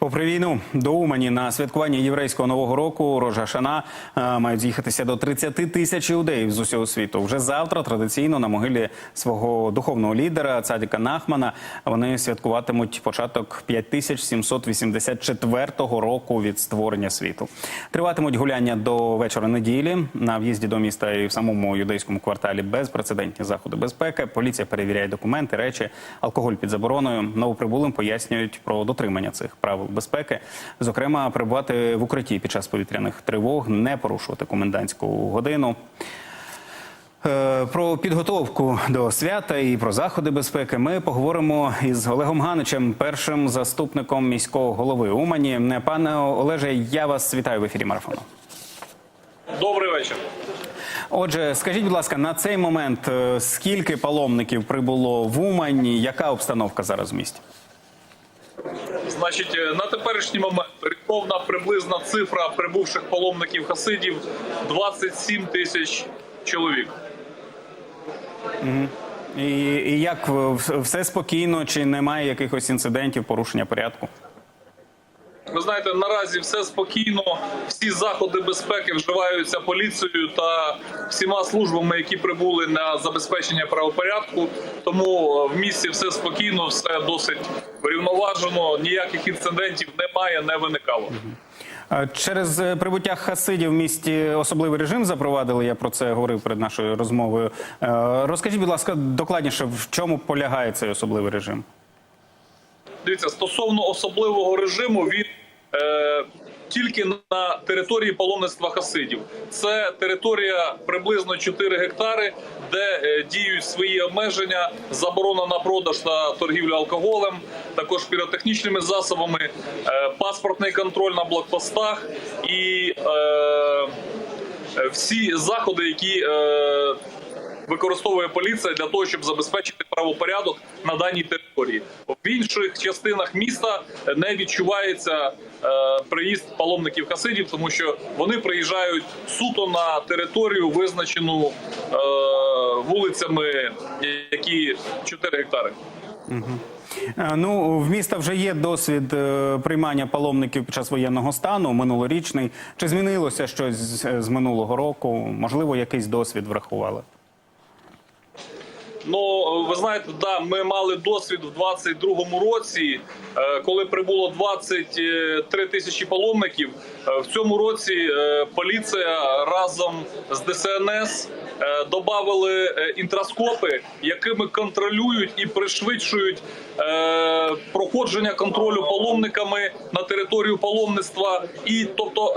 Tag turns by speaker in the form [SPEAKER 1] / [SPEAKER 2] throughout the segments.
[SPEAKER 1] Попри війну до Умані на святкування єврейського нового року Рожа Шана е, мають з'їхатися до 30 тисяч іудеїв з усього світу. Вже завтра традиційно на могилі свого духовного лідера Цадіка Нахмана вони святкуватимуть початок 5784 року від створення світу. Триватимуть гуляння до вечора неділі на в'їзді до міста і в самому юдейському кварталі безпрецедентні заходи безпеки. Поліція перевіряє документи, речі, алкоголь під забороною. Новоприбулим пояснюють про дотримання цих правил безпеки. Зокрема, перебувати в укритті під час повітряних тривог, не порушувати комендантську годину. Е, Про підготовку до свята і про заходи безпеки ми поговоримо із Олегом Ганичем, першим заступником міського голови Умані. Пане Олеже, я вас вітаю в ефірі марафону.
[SPEAKER 2] Добрий вечір.
[SPEAKER 1] Отже, скажіть, будь ласка, на цей момент е, скільки паломників прибуло в Умань? Яка обстановка зараз в місті?
[SPEAKER 2] Значить, е, на теперішній момент рівновна приблизна цифра прибувших паломників хасидів 27 тисяч чоловік.
[SPEAKER 1] І, і як все спокійно, чи немає якихось інцидентів, порушення порядку?
[SPEAKER 2] Ви знаєте, наразі все спокійно. Всі заходи безпеки вживаються поліцією та всіма службами, які прибули на забезпечення правопорядку. Тому е, в місті все спокійно, все досить врівноважено. Ніяких інцидентів немає, не виникало.
[SPEAKER 1] Е, Через е, прибуття хасидів в місті особливий режим запровадили. Я про це говорив перед нашою розмовою. Розкажіть, будь ласка, докладніше, в чому полягає цей особливий режим?
[SPEAKER 2] Дивіться, стосовно особливого режиму, він е, тільки на території паломництва хасидів. Це територія приблизно 4 гектари, де е, діють свої обмеження, заборона на продаж та торгівлю алкоголем, також піротехнічними засобами, е, паспортний контроль на блокпостах і е, всі заходи, які е, використовує поліція для того, щоб забезпечити правопорядок на даній території. В інших частинах міста не відчувається е, приїзд паломників хасидів, тому що вони приїжджають суто на територію, визначену е, вулицями, які 4 гектари.
[SPEAKER 1] Е, Ну, в міста вже є досвід приймання паломників під час воєнного стану, минулорічний. Чи змінилося щось з минулого року? Можливо, якийсь досвід врахували?
[SPEAKER 2] Ну, ви знаєте, да, ми мали досвід в 22-му році, е, коли прибуло 23 тисячі паломників. Е, В цьому році е, поліція разом з ДСНС додали інтроскопи, якими контролюють і пришвидшують проходження контролю паломниками на територію паломництва, і тобто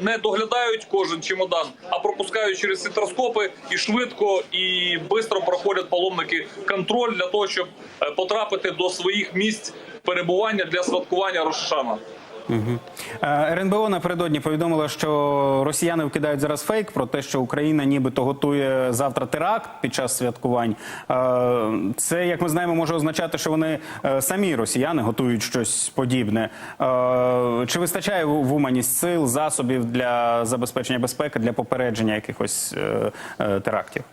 [SPEAKER 2] не доглядають кожен чемодан, а пропускають через сітроскопи і швидко і швидко проходять паломники контроль для того, щоб е, потрапити до своїх місць перебування для святкування Рошашана.
[SPEAKER 1] Е, РНБО напередодні повідомила, що росіяни вкидають зараз фейк про те, що Україна нібито готує завтра теракт під час святкувань. Е, Це, як ми знаємо, може означати, що вони е, самі росіяни готують щось подібне. Чи вистачає в Умані сил, засобів для забезпечення безпеки для попередження якихось терактів?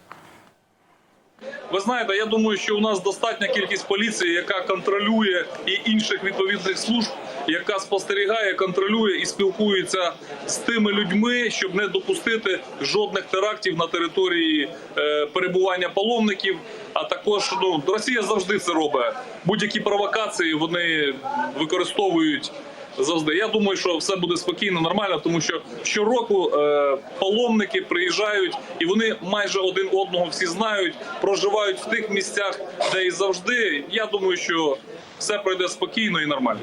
[SPEAKER 2] Ви знаєте, я думаю, що у нас достатня кількість поліції, яка контролює і інших відповідних служб, яка спостерігає, контролює і спілкується з тими людьми, щоб не допустити жодних терактів на території е, перебування паломників. А також ну Росія завжди це робить. Будь-які провокації вони використовують. Завжди я думаю, що все буде спокійно, нормально, тому що щороку е, паломники приїжджають і вони майже один одного всі знають, проживають в тих місцях, де і завжди. Я думаю, що все пройде спокійно і нормально.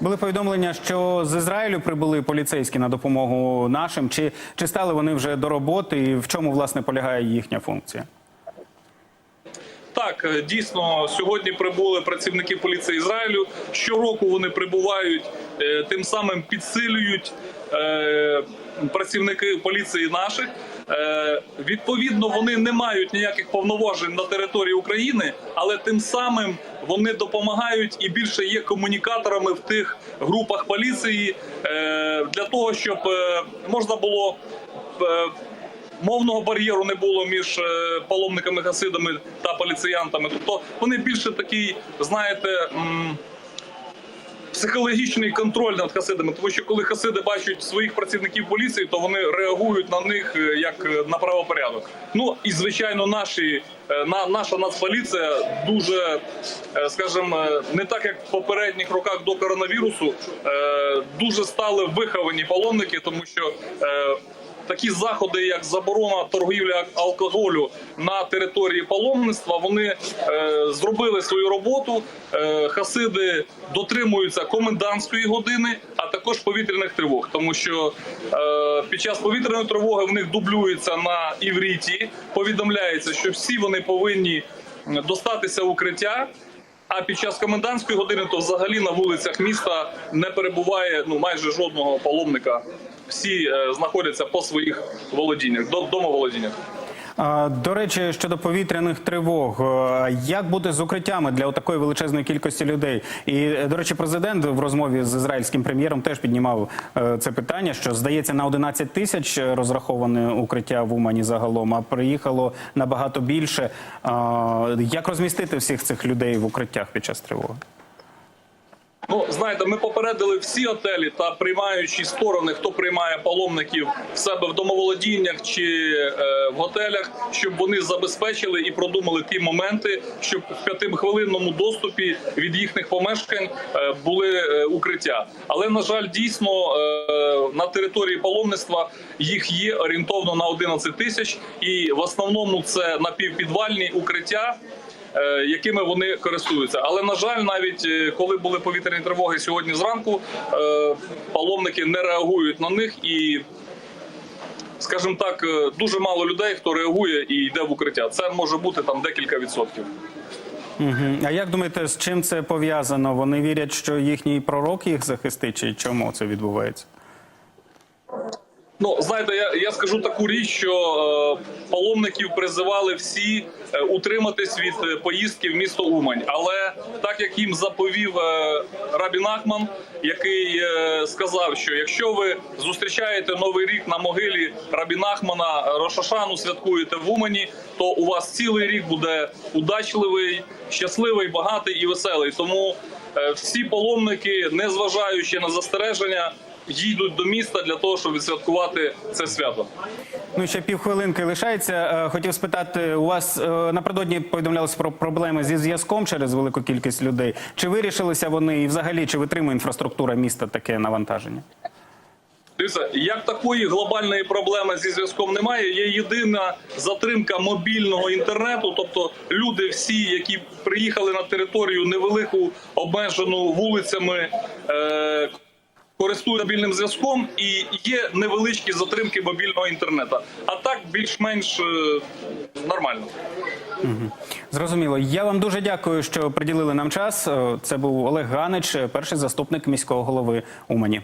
[SPEAKER 1] Були повідомлення, що з Ізраїлю прибули поліцейські на допомогу нашим. Чи, чи стали вони вже до роботи, і в чому власне полягає їхня функція?
[SPEAKER 2] Так, е, дійсно, сьогодні прибули працівники поліції Ізраїлю. Щороку вони прибувають, тим самим підсилюють е, працівники поліції наших. Е, Відповідно, вони не мають ніяких повноважень на території України, але тим самим вони допомагають і більше є комунікаторами в тих групах поліції е, для того, щоб е, можна було. е, Мовного бар'єру не було між е, паломниками хасидами та поліціянтами. Тобто вони більше такий, знаєте, психологічний контроль над хасидами, тому що коли хасиди бачать своїх працівників поліції, то вони реагують на них е, як е, на правопорядок. Ну і звичайно, наші е, на наша нацполіція дуже, скажімо, не так як в попередніх роках до коронавірусу, дуже стали виховані паломники, тому що. Такі заходи, як заборона торгівлі алкоголю на території паломництва, вони е, зробили свою роботу. Е, хасиди дотримуються комендантської години, а також повітряних тривог, тому що е, під час повітряної тривоги в них дублюється на івріті. Повідомляється, що всі вони повинні достатися укриття. А під час комендантської години то взагалі на вулицях міста не перебуває ну майже жодного паломника. Всі е, знаходяться по своїх володіннях, до домоволодіннях.
[SPEAKER 1] До речі, щодо повітряних тривог, е, як бути з укриттями для такої величезної кількості людей? І е, до речі, президент в розмові з ізраїльським прем'єром теж піднімав це питання, що здається на 11 тисяч розраховане укриття в Умані загалом, а приїхало набагато більше. Як розмістити всіх цих людей в укриттях під час тривоги?
[SPEAKER 2] Ну знаєте, ми попередили всі готелі та приймаючі сторони, хто приймає паломників в себе в домоволодіннях чи е, в готелях, щоб вони забезпечили і продумали ті моменти, щоб в п'ятихвилинному доступі від їхніх помешкань е, були е, укриття. Але на жаль, дійсно е, на території паломництва їх є орієнтовно на 11 тисяч, і в основному це напівпідвальні укриття якими вони користуються. Але на жаль, навіть е, коли були повітряні тривоги сьогодні зранку, е, паломники не реагують на них і. Скажімо так, е, дуже мало людей, хто реагує і йде в укриття. Це може бути там декілька відсотків.
[SPEAKER 1] Мгм. А як думаєте, з чим це пов'язано? Вони вірять, що їхній пророк їх захистить, чи чому це відбувається?
[SPEAKER 2] Ну знаєте, я, я скажу таку річ, що е, паломників призивали всі е, утриматись від е, поїздки в місто Умань. Але так як їм заповів е, Рабін Ахман, який е, сказав, що якщо ви зустрічаєте новий рік на могилі Рабін Ахмана, Рошашану святкуєте в Умані, то у вас цілий рік буде удачливий, щасливий, багатий і веселий. Тому е, всі паломники, незважаючи на застереження, їдуть до міста для того, щоб відсвяткувати це свято.
[SPEAKER 1] Ну, ще півхвилинки лишається. Е, Хотів спитати, у вас е, напередодні повідомлялося про проблеми зі зв'язком через велику кількість людей. Чи вирішилися вони і взагалі чи витримує інфраструктура міста таке навантаження?
[SPEAKER 2] Дивіться, як такої глобальної проблеми зі зв'язком немає. Є єдина затримка мобільного інтернету. Тобто люди, всі, які приїхали на територію невелику, обмежену вулицями. Е- Користуються мобільним зв'язком і є невеличкі затримки мобільного інтернету. А так більш-менш е, нормально.
[SPEAKER 1] Зрозуміло. Я вам дуже дякую, що приділили нам час. Е, Це був Олег Ганич, перший заступник міського голови Умані.